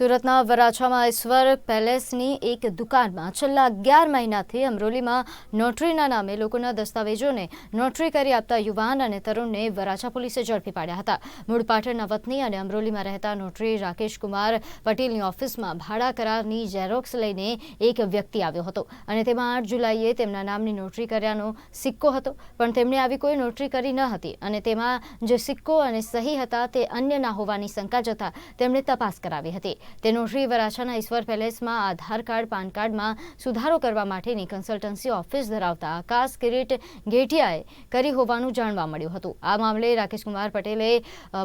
સુરતના વરાછામાં ઈશ્વર પેલેસની એક દુકાનમાં છેલ્લા અગિયાર મહિનાથી અમરોલીમાં નોટરીના નામે લોકોના દસ્તાવેજોને નોટરી કરી આપતા યુવાન અને તરુણને વરાછા પોલીસે ઝડપી પાડ્યા હતા. મૂળ પાટણના વતની અને અમરોલીમાં રહેતા નોટરી રાકેશ કુમાર પટેલની ઓફિસમાં ભાડા કરારની ઝેરોક્સ લઈને એક વ્યક્તિ આવ્યો હતો અને તેમાં આઠ જુલાઈએ તેમના નામની નોટરી કર્યાનો સિક્કો હતો. પણ તેમણે આવી કોઈ નોટરી કરી ન હતી અને તેમાં જે સિક્કો અને સહી હતા તે અન્યના હોવાની શંકા જતા તેમણે તપાસ કરાવી હતી. તે શ્રી વરાછાના ઈશ્વર પેલેસમાં આધાર કાર્ડ, પાન કાર્ડમાં સુધારો કરવા માટેની કન્સલ્ટન્સી ઓફિસ ધરાવતા આકાશ કિરીટ ગેઠિયાએ કરી હોવાનું જાણવા મળ્યું હતું. આ મામલે રાકેશકુમાર પટેલે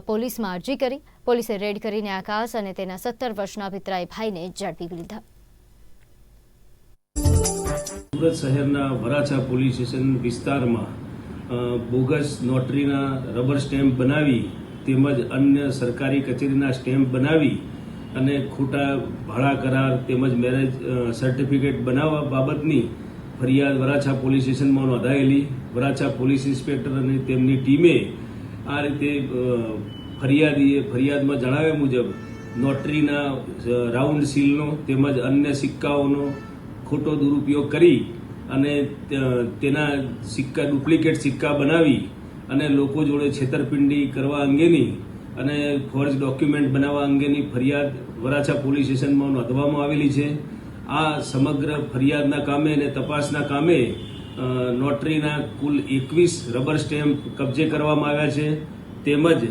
પોલીસમાં અરજી કરી, પોલીસે રેડ કરીને આકાશ અને તેના સત્તર વર્ષના પિતરાઈ ભાઈને ઝડપી લીધા. સુરત શહેરના વરાછા પોલીસ સ્ટેશન વિસ્તારમાં બોગસ નોટરીના રબર સ્ટેમ્પ બનાવી તેમજ અન્ય સરકારી કચેરીના સ્ટેમ્પ બનાવી અને ખોટા ભાડા કરાર તેમજ મેરેજ સર્ટિફિકેટ બનાવવા બાબતની ફરિયાદ વરાછા પોલીસ સ્ટેશનમાં નોંધાયેલી. વરાછા પોલીસ ઇન્સ્પેક્ટર અને તેમની ટીમે આ રીતે ફરિયાદીએ ફરિયાદમાં જણાવ્યા મુજબ નોટરીના રાઉન્ડ સીલનો તેમજ અન્ય સિક્કાઓનો ખોટો દુરુપયોગ કરી અને તેના સિક્કા ડુપ્લિકેટ સિક્કા બનાવી અને લોકો જોડે છેતરપિંડી કરવા અંગેની અને ફોર્જ ડોક્યુમેન્ટ બનાવવા અંગેની ફરિયાદ વરાછા પોલીસ સ્ટેશનમાં નોંધવામાં આવેલી છે. આ સમગ્ર ફરિયાદના કામે અને તપાસના કામે નોટરીના કુલ એકવીસ રબર સ્ટેમ્પ કબજે કરવામાં આવ્યા છે. તેમજ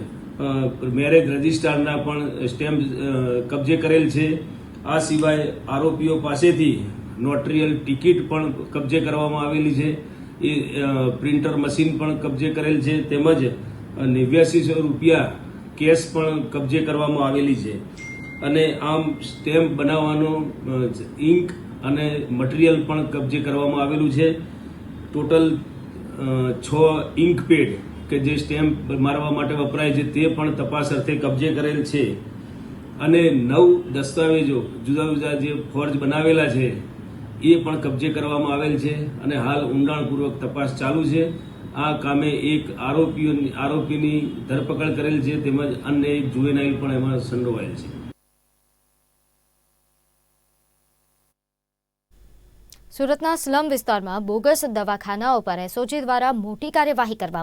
મેરેજ રજિસ્ટ્રારના પણ સ્ટેમ્પ કબજે કરેલ છે. આ સિવાય આરોપીઓ પાસેથી નોટરીયલ ટિકિટ પણ કબજે કરવામાં આવેલી છે. એ પ્રિન્ટર મશીન પણ કબજે કરેલ છે. તેમજ નેવ્યાસીસો રૂપિયા કેશ પણ કબજે કરવામાં આવેલી છે. અને આમ સ્ટેમ્પ બનાવવાનો ઇન્ક અને મટીરિયલ પણ કબજે કરવામાં આવેલું છે. ટોટલ છ ઇંક પેડ કે જે સ્ટેમ્પ મારવા માટે વપરાય છે તે પણ તપાસ અર્થે કબજે કરેલ છે. અને નવ દસ્તાવેજો જુદા જુદા જે ફોર્જ બનાવેલા છે, એ પણ કબજે કરવામાં આવેલ છે અને હાલ ઊંડાણપૂર્વક તપાસ ચાલુ છે. આ કામે એક આરોપીઓ આરોપીની ધરપકડ કરેલ છે, તેમજ અન્ય એક જુવેનાઇલ પણ એમાં સંડોવાયેલ છે. સુરતના સ્લમ વિસ્તારમાં બોગસ દવાખાનાઓ પર એસઓજી દ્વારા મોટી કાર્યવાહી કરવામાં